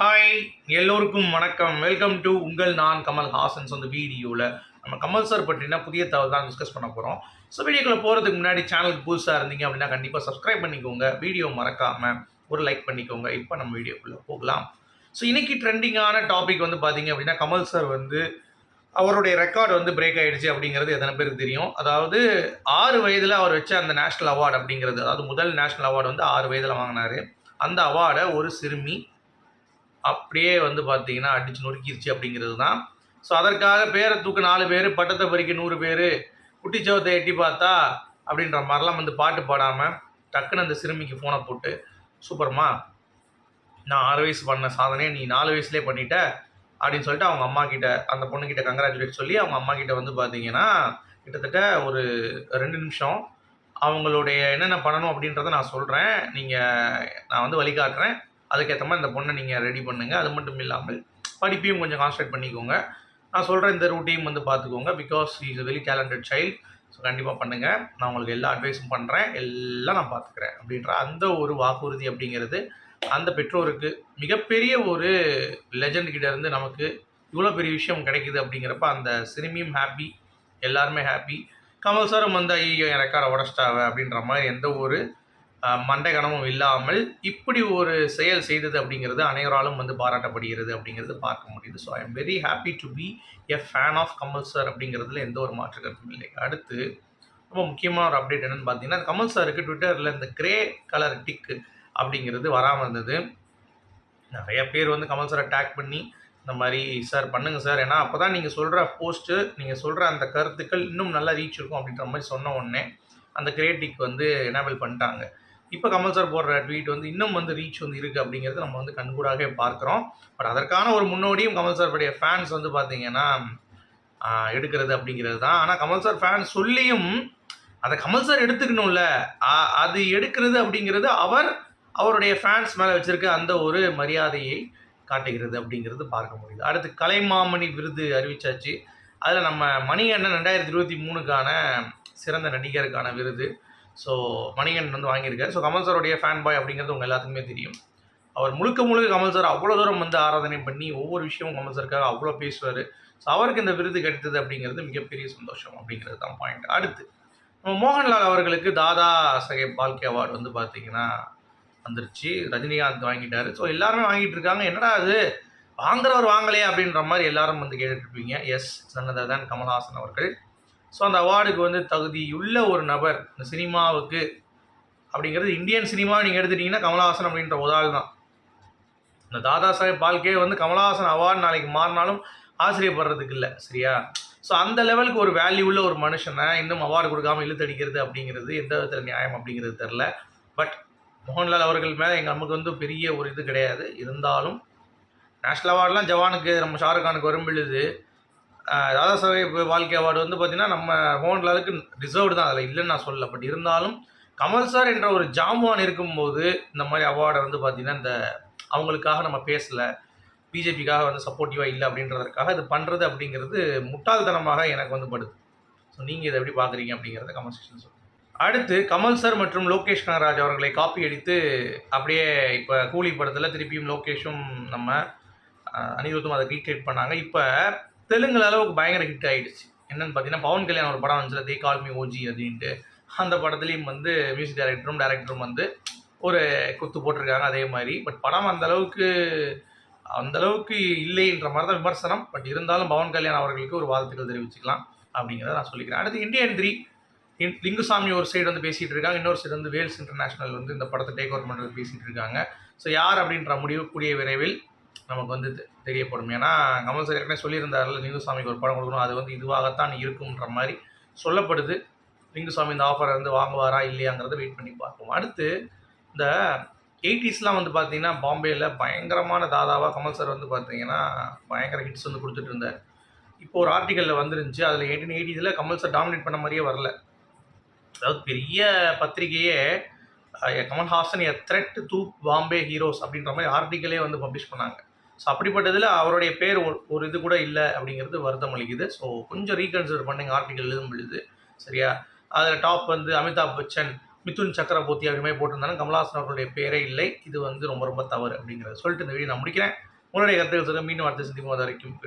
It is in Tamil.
ஹாய் எல்லோருக்கும் வணக்கம். வெல்கம் டு உங்கள் நான் கமல் ஹாசன்ஸ் அந்த வீடியோவில் நம்ம கமல் சார் பற்றினா புதிய தகவல் தான் டிஸ்கஸ் பண்ண போகிறோம் ஸோ வீடியோக்குள்ளே போகிறதுக்கு முன்னாடி சேனலுக்கு புதுசாக இருந்தீங்க அப்படின்னா கண்டிப்பாக சப்ஸ்கிரைப் பண்ணிக்கோங்க. வீடியோ மறக்காமல் ஒரு லைக் பண்ணிக்கோங்க. இப்போ நம்ம வீடியோக்குள்ளே போகலாம். ஸோ இன்னைக்கு ட்ரெண்டிங்கான டாபிக் வந்து பார்த்தீங்க அப்படின்னா கமல் சார் வந்து அவருடைய ரெக்கார்டு வந்து பிரேக் ஆகிடுச்சு அப்படிங்கிறது எத்தனை பேருக்கு தெரியும்? அதாவது ஆறு வயதில் அவர் வச்ச அந்த நேஷ்னல் அவார்டு அப்படிங்கிறது அதாவது முதல் நேஷ்னல் அவார்டு வந்து ஆறு வயதில் வாங்கினாரு. அந்த அவார்டை ஒரு சிறுமி அப்படியே வந்து பார்த்தீங்கன்னா அடிச்சு நொறுக்கிருச்சு அப்படிங்கிறது தான். ஸோ அதற்காக பேரை தூக்க நாலு பேர் பட்டத்தை பறிக்க நூறு பேர் குட்டிச்சவத்தை எட்டி பார்த்தா அப்படின்ற மாதிரிலாம் வந்து பாட்டு பாடாமல் டக்குன்னு அந்த சிறுமிக்கு ஃபோனை போட்டு சூப்பர்மா நான் ஆறு வயசு பண்ண சாதனையை நீ நாலு வயசுலேயே பண்ணிட்ட அப்படின்னு சொல்லிட்டு அவங்க அம்மா கிட்ட அந்த பொண்ணுக்கிட்ட கங்க்ராச்சுலேட் சொல்லி அவங்க அம்மா கிட்ட வந்து பார்த்தீங்கன்னா கிட்டத்தட்ட ஒரு ரெண்டு நிமிஷம் அவங்களுடைய என்னென்ன பண்ணணும் அப்படின்றத நான் சொல்கிறேன் நீங்கள் நான் வந்து வழிகாட்டுறேன் அதுக்கேற்ற மாதிரி இந்த பொண்ணை நீங்கள் ரெடி பண்ணுங்கள் அது மட்டும் இல்லாமல் படிப்பையும் கொஞ்சம் கான்சன்ட்ரேட் பண்ணிக்கோங்க. நான் சொல்கிற இந்த ரூட்டையும் வந்து பார்த்துக்கோங்க because is a very talented child so கண்டிப்பாக பண்ணுங்கள் நான் உங்களுக்கு எல்லா அட்வைஸும் பண்ணுறேன் எல்லாம் நான் பார்த்துக்கிறேன் அப்படின்ற அந்த ஒரு வாக்குறுதி அப்படிங்கிறது அந்த பெற்றோருக்கு மிகப்பெரிய ஒரு லெஜண்ட் கிட்ட இருந்து நமக்கு இவ்வளோ பெரிய விஷயம் கிடைக்குது அப்படிங்கிறப்ப அந்த சினிமியும் ஹாப்பி எல்லாருமே ஹாப்பி கமல் சாரும் வந்து ஐயோ என் ரெக்கார்டை உடச்சிட்டாவ? அப்படின்ற மாதிரி எந்த ஒரு மண்டை கனமும் இல்லாமல் இப்படி ஒரு செயல் செய்தது அப்படிங்கிறது அனைவராலும் வந்து பாராட்டப்படுகிறது அப்படிங்கிறது பார்க்க முடியுது. So I am very happy to be a fan of Kamal sir அப்படிங்கிறதுல எந்த ஒரு மாற்று கருத்தும் இல்லை. அடுத்து ரொம்ப முக்கியமான ஒரு அப்டேட் என்னென்னு பார்த்தீங்கன்னா கமல் சாருக்கு ட்விட்டரில் இந்த கிரே கலர் டிக்கு அப்படிங்கிறது வராமல் இருந்தது. நிறைய பேர் வந்து கமல் சாரை டேக் பண்ணி இந்த மாதிரி சார் பண்ணுங்கள் சார் ஏன்னா அப்போ தான் நீங்கள் சொல்கிற போஸ்ட்டு நீங்கள் சொல்கிற அந்த கருத்துக்கள் இன்னும் நல்லா ரீச் இருக்கும் அப்படின்ற மாதிரி சொன்ன உடனே அந்த கிரியேட்டிக் வந்து எனேபிள் பண்ணிட்டாங்க. இப்போ கமல் சார் போடுற ட்வீட் வந்து இன்னும் வந்து ரீச் வந்து இருக்குது அப்படிங்கிறது நம்ம வந்து கண்கூடாகவே பார்க்குறோம். பட் அதற்கான ஒரு முன்னோடியும் கமல் சாருடைய ஃபேன்ஸ் வந்து பார்த்தீங்கன்னா எடுக்கிறது அப்படிங்கிறது தான். ஆனால் கமல் சார் ஃபேன்ஸ் சொல்லியும் அதை கமல் சார் எடுத்துக்கணும்ல. அது எடுக்கிறது அப்படிங்கிறது அவர் அவருடைய ஃபேன்ஸ் மேலே வச்சுருக்க அந்த ஒரு மரியாதையை காட்டுகிறது அப்படிங்கிறது பார்க்க முடியுது. அடுத்து கலைமாமணி விருது அறிவிச்சாச்சு. அதில் நம்ம மணிகண்டன் ரெண்டாயிரத்தி இருபத்தி மூணுக்கான சிறந்த நடிகருக்கான விருது. ஸோ மணிகண்டன் வந்து வாங்கியிருக்காரு. ஸோ கமல் சாருடைய ஃபேன் பாய் அப்படிங்கிறது உங்கள் எல்லாத்துக்குமே தெரியும். அவர் முழுக்க முழுக்க கமல் சார் அவ்வளோ தூரம் வந்து ஆராதனை பண்ணி ஒவ்வொரு விஷயமும் கமல் சாருக்காக அவ்வளோ பேசுவார். ஸோ அவருக்கு இந்த விருது கிடைத்தது அப்படிங்கிறது மிகப்பெரிய சந்தோஷம் அப்படிங்கிறது தான் பாயிண்ட் அடுத்து நம்ம மோகன்லால் அவர்களுக்கு தாதா சாஹேப் பால்கே அவார்டு வந்து பார்த்தீங்கன்னா வந்துருச்சு. ரஜினிகாந்த் வாங்கிட்டாரு. ஸோ எல்லாருமே வாங்கிட்டு இருக்காங்க. என்னடா அது? வாங்குறவர் வாங்கலையே அப்படின்ற மாதிரி எல்லாரும் வந்து கேட்டுட்ருப்பீங்க எஸ் சொன்னது தான் கமல்ஹாசன் அவர்கள். ஸோ அந்த அவார்டுக்கு வந்து தகுதியுள்ள ஒரு நபர் இந்த சினிமாவுக்கு அப்படிங்கிறது இந்தியன் சினிமா நீங்கள் எடுத்துட்டிங்கன்னா கமலஹாசன் அப்படின்ற ஒரு தான். இந்த தாதா சாஹேப் பால்கே வந்து கமலஹாசன் அவார்டு நாளைக்கு மாறினாலும் ஆச்சரியப்படுறதுக்கு இல்லை சரியா? ஸோ அந்த லெவலுக்கு ஒரு வேல்யூ உள்ள ஒரு மனுஷனை இன்னும் அவார்டு கொடுக்காம இழுத்தடிக்கிறது அப்படிங்கிறது எந்த விதத்தில் நியாயம் அப்படிங்கிறது தெரில பட் மோகன்லால் அவர்கள் மேலே எங்கள் நமக்கு வந்து பெரிய ஒரு இது கிடையாது. இருந்தாலும் நேஷ்னல் அவார்ட்லாம் ஜவானுக்கு நம்ம ஷாருக்கானுக்கு வரும் பொழுது ஆஹ், தாதா சாஹேப் வாழ்க்கை அவார்டு வந்து பார்த்திங்கன்னா நம்ம மோகன்லாலுக்கு ரிசர்வ்டு தான். அதில் இல்லைன்னு நான் சொல்லல. பட் இருந்தாலும் கமல் சார் என்ற ஒரு ஜாம்பவான் இருக்கும்போது இந்த மாதிரி அவார்டை வந்து பார்த்திங்கன்னா இந்த அவங்களுக்காக நம்ம பேசலை. பிஜேபிக்காக வந்து சப்போர்ட்டிவாக இல்லை அப்படின்றதற்காக இது பண்ணுறது அப்படிங்கிறது முட்டாள்தனமாக எனக்கு வந்து படுது. ஸோ நீங்கள் இதை எப்படி பார்க்குறீங்க அப்படிங்கிறத கமெண்ட் செக்ஷன் சொல்லுங்கள் அடுத்து கமல் சார் மற்றும் லோகேஷ் கனகராஜ் அவர்களை காப்பி அடித்து அப்படியே இப்போ கூலி படத்தில் திருப்பியும் லோகேஷும் நம்ம அனிருத்தும் அதை ரீக்ரியேட் பண்ணாங்க. இப்போ தெலுங்குல அளவுக்கு பயங்கர ஹிட் ஆகிடுச்சு என்னன்னு பார்த்தீங்கன்னா பவன் கல்யாண் ஒரு படம் வந்துச்சு தே கால் மி ஓஜி அப்படின்ட்டு. அந்த படத்துலையும் வந்து மியூசிக் டைரக்டரும் டைரக்டரும் வந்து ஒரு குத்து போட்டிருக்காங்க அதே மாதிரி. பட் படம் அந்த அளவுக்கு அந்த அளவுக்கு இல்லைன்ற மாதிரி தான் விமர்சனம். பட் இருந்தாலும் பவன் கல்யாண் அவர்களுக்கு ஒரு வாழ்த்துக்கள் தெரிவிச்சுக்கலாம் அப்படிங்கிறத நான் சொல்லிக்கிறேன். அடுத்து இந்தியன் த்ரீ லிங்குசாமி ஒரு சைடு வந்து பேசிகிட்டு இருக்காங்க. இன்னொரு சைடு வந்து வேல்ஸ் இன்டர்நேஷனல் வந்து இந்த படத்தை டேக் ஓவர் பண்ணுறது பேசிகிட்டு இருக்காங்க. ஸோ யார் அப்படின்ற முடிவு கூடிய விரைவில் நமக்கு வந்து தெரியப்படும். ஏன்னா கமல் சார் ஏற்கனவே சொல்லியிருந்தாருல லிங்குசாமிக்கு ஒரு படம் கொடுக்கணும் அது வந்து இதுவாகத்தான் இருக்கும்ன்ற மாதிரி சொல்லப்படுது. லிங்குசாமி இந்த ஆஃபரை வந்து வாங்குவாரா இல்லையாங்கிறத வெயிட் பண்ணி பார்ப்போம். அடுத்து இந்த எயிட்டிஸ்லாம் வந்து பார்த்தீங்கன்னா பாம்பேயில் பயங்கரமான தாதாவாக கமல் சார் வந்து பார்த்தீங்கன்னா பயங்கர ஹிட்ஸ் வந்து கொடுத்துட்டு இருந்தார். இப்போ ஒரு ஆர்டிக்கலில் வந்துருந்துச்சு அதில் எயிட்டீன் எயிட்டிஸில் கமல் சார் டாமினேட் பண்ண மாதிரியே வரல. அதாவது பெரிய பத்திரிகையே கமல்ஹாசன் எ த்ரெட் தூ பாம்பே ஹீரோஸ் அப்படின்ற மாதிரி ஆர்டிக்கலே வந்து பப்ளிஷ் பண்ணாங்க. ஸோ அப்படிப்பட்டதில் அவருடைய பேர் ஒரு- ஒரு இது கூட இல்லை அப்படிங்கிறது வருத்தம் அளிக்குது. ஸோ கொஞ்சம் ரீகன்சிடர் பண்ணுங்க ஆர்டிக்கல் எழுதும் பொழுது. சரியா? அதில் டாப் வந்து அமிதாப் பச்சன் மிதுன் சக்கரவர்த்தி அப்படின்னு போட்டிருந்தாலும் கமல்ஹாசன் அவர்களுடைய பேரே இல்லை. இது வந்து ரொம்ப ரொம்ப தவறு அப்படிங்கிறத சொல்லிட்டு இந்த வீடியோ நான் முடிக்கிறேன். உங்களுடைய கருத்துக்கள் சொல்ல மீண்டும் அடுத்த சந்திப்போம். வரைக்கும்.